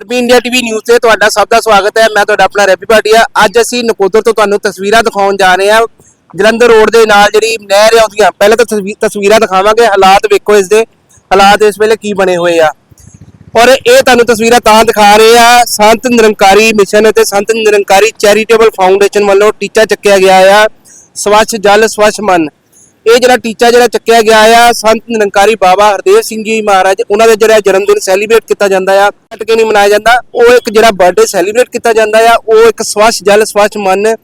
RB India TV news ਤੇ ਤੁਹਾਡਾ ਸਭ ਦਾ ਸਵਾਗਤ ਹੈ। ਮੈਂ ਤੁਹਾਡਾ ਆਪਣਾ ਰੈਪੀ ਭਾਟੀਆ ਅੱਜ ਅਸੀਂ ਨਕੋਦਰ ਤੋਂ ਤੁਹਾਨੂੰ ਤਸਵੀਰਾਂ ਦਿਖਾਉਣ ਜਾ ਰਹੇ ਹਾਂ। ਜਲੰਧਰ ਰੋਡ ਦੇ ਨਾਲ ਜਿਹੜੀ ਨਹਿਰ ਆਉਂਦੀਆਂ ਪਹਿਲਾਂ ਤਾਂ ਤਸਵੀ- ਤਸਵੀਰਾਂ ਦਿਖਾਵਾਂਗੇ। ਹਾਲਾਤ ਵੇਖੋ ਇਸ ਦੇ। ਹਾਲਾਤ ਇਸ ਵੇਲੇ ਕੀ ਬਣੇ ਹੋਏ ਆ। ਔਰ ਇਹ ਤੁਹਾਨੂੰ ਤਸਵੀਰਾਂ ਤਾਂ ਦਿਖਾ ਰਹੇ ਆ। ਸੰਤ ਨਿਰੰਕਾਰੀ ਮਿਸ਼ਨ ਅਤੇ ਸੰਤ ਨਿਰੰਕਾਰੀ ਚੈਰੀਟੇਬਲ ਫਾਊਂਡੇਸ਼ਨ ਵੱਲੋਂ ਟੀਚਾ ਚੱਕਿਆ ਗਿਆ ਆ। ਸਵੱਛ ਜਲ, ਸਵੱਛ ਮਨ। ਇਹ ਜਿਹੜਾ ਟੀਚਾ ਜਿਹੜਾ ਚੱਕਿਆ ਗਿਆ ਆ, ਸੰਤ ਨਿਰੰਕਾਰੀ ਬਾਬਾ ਹਰਦੇਵ ਸਿੰਘ ਜੀ ਮਹਾਰਾਜ, ਉਹਨਾਂ ਦਾ ਜਿਹੜਾ ਜਨਮ ਦਿਨ ਸੈਲੀਬ੍ਰੇਟ ਕੀਤਾ ਜਾਂਦਾ ਆ। ਕੱਟ ਕੇ ਨਹੀਂ ਮਨਾਇਆ ਜਾਂਦਾ, ਉਹ ਇੱਕ ਜਿਹੜਾ ਬਰਥਡੇ ਸੈਲੀਬ੍ਰੇਟ ਕੀਤਾ ਜਾਂਦਾ ਆ, ਉਹ ਇੱਕ ਸਵੱਛ ਜਲ, ਸਵੱਛ ਮਨ,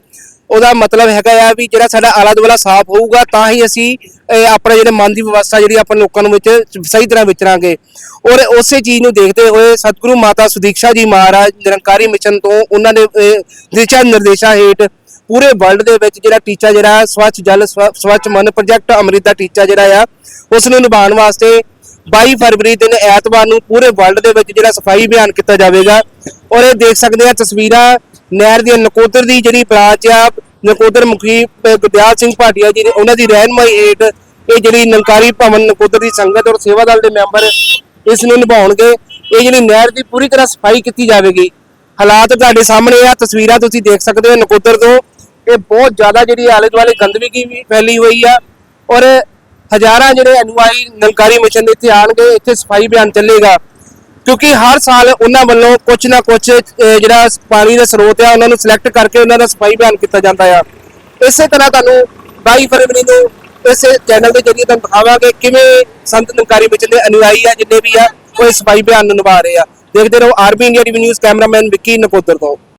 ਉਹਦਾ ਮਤਲਬ ਹੈਗਾ ਆ ਵੀ ਜਿਹੜਾ ਸਾਡਾ ਆਲਾ ਦੁਆਲਾ ਸਾਫ਼ ਹੋਊਗਾ, ਤਾਂ ਹੀ ਅਸੀਂ ਇਹ ਆਪਣੇ ਜਿਹੜੇ ਮਨ ਦੀ ਵਿਵਸਥਾ ਜਿਹੜੀ ਆਪਾਂ ਲੋਕਾਂ ਨੂੰ ਵਿੱਚ ਸਹੀ ਤਰ੍ਹਾਂ ਵਿਚਰਾਂਗੇ। ਔਰ ਉਸੇ ਚੀਜ਼ ਨੂੰ ਦੇਖਦੇ ਹੋਏ ਸਤਿਗੁਰੂ ਮਾਤਾ ਸੁਦੀਕਸ਼ਾ ਜੀ ਮਹਾਰਾਜ, ਨਿਰੰਕਾਰੀ ਮਿਸ਼ਨ ਤੋਂ ਉਹਨਾਂ ਦੇ ਦਿਸ਼ਾ ਨਿਰਦੇਸ਼ਾਂ ਹੇਠ ਪੂਰੇ ਵਰਲਡ ਦੇ ਵਿੱਚ ਜਿਹੜਾ ਟੀਚਾ ਜਿਹੜਾ ਸਵੱਛ ਜਲ, ਸਵ- ਸਵੱਛ ਮਨ ਪ੍ਰੋਜੈਕਟ ਅੰਮ੍ਰਿਤ ਦਾ ਟੀਚਾ ਜਿਹੜਾ ਆ ਉਸ ਨੂੰ ਨਿਭਾਉਣ ਵਾਸਤੇ 22 ਫਰਵਰੀ ਦਿਨ ਐਤਵਾਰ ਨੂੰ ਪੂਰੇ ਵਰਲਡ ਦੇ ਵਿੱਚ ਜਿਹੜਾ ਸਫ਼ਾਈ ਅਭਿਆਨ ਕੀਤਾ ਜਾਵੇਗਾ। ਔਰ ਇਹ ਦੇਖ ਸਕਦੇ ਆ ਤਸਵੀਰਾਂ ਨਹਿਰ ਦੀਆਂ, ਨਕੋਦਰ ਦੀ ਜਿਹੜੀ ਬ੍ਰਾਂਚ ਆ, ਨਕੋਦਰ ਮੁਖੀ ਗੁਰਦਿਆਲ ਸਿੰਘ ਭਾਟੀਆ ਜੀ ਨੇ ਉਹਨਾਂ ਦੀ ਰਹਿਨਮਾਈ ਹੇਠ ਇਹ ਜਿਹੜੀ ਨਲਕਾਰੀ ਭਵਨ, ਨਕੋਦਰ ਦੀ ਸੰਗਤ ਔਰ ਸੇਵਾ ਦਲ ਦੇ ਮੈਂਬਰ ਇਸ ਨੂੰ ਨਿਭਾਉਣਗੇ। ਇਹ ਜਿਹੜੀ ਨਹਿਰ ਦੀ ਪੂਰੀ ਤਰ੍ਹਾਂ ਸਫ਼ਾਈ ਕੀਤੀ ਜਾਵੇਗੀ। ਹਾਲਾਤ ਤੁਹਾਡੇ ਸਾਹਮਣੇ ਆ, ਤਸਵੀਰਾਂ ਤੁਸੀਂ ਦੇਖ ਸਕਦੇ ਹੋ ਨਕੋਦਰ ਤੋਂ। ਇਹ ਬਹੁਤ ਜ਼ਿਆਦਾ ਜਿਹੜੀ ਆਲੇ ਦੁਆਲੇ ਗੰਦਗੀ ਵੀ ਫੈਲੀ ਹੋਈ ਆ ਔਰ ਹਜ਼ਾਰਾਂ ਜਿਹੜੇ ਅਨੁਆਈ ਨਲਕਾਰੀ ਮਿਸ਼ਨ ਦੇ ਇੱਥੇ ਆਣਗੇ, ਇੱਥੇ ਸਫ਼ਾਈ ਅਭਿਆਨ ਚੱਲੇਗਾ। ਕਿਉਂਕਿ ਹਰ ਸਾਲ ਉਹਨਾਂ ਵੱਲੋਂ ਕੁਝ ਨਾ ਕੁਝ ਜਿਹੜਾ ਪਾਣੀ ਦਾ ਸਰੋਤ ਆ, ਉਹਨਾਂ ਨੂੰ ਸਿਲੈਕਟ ਕਰਕੇ ਉਹਨਾਂ ਦਾ ਸਫ਼ਾਈ ਅਭਿਆਨ ਕੀਤਾ ਜਾਂਦਾ ਆ। ਇਸੇ ਤਰ੍ਹਾਂ ਤੁਹਾਨੂੰ 22 ਫਰਵਰੀ ਨੂੰ ਇਸ ਚੈਨਲ ਦੇ ਜਰੀਏ ਤੁਹਾਨੂੰ ਦਿਖਾਵਾਂਗੇ ਕਿਵੇਂ ਸੰਤ ਨਲਕਾਰੀ ਮਿਸ਼ਨ ਦੇ ਅਨੁਆਈ ਆ, ਜਿੰਨੇ ਵੀ ਆ, ਉਹ ਇਸ ਸਫ਼ਾਈ ਅਭਿਆਨ ਨੂੰ ਨਿਭਾ ਰਹੇ ਆ। ਦੇਖਦੇ ਰਹੋ RB India TV news cameraman Vicky Nakodar ਤੋਂ।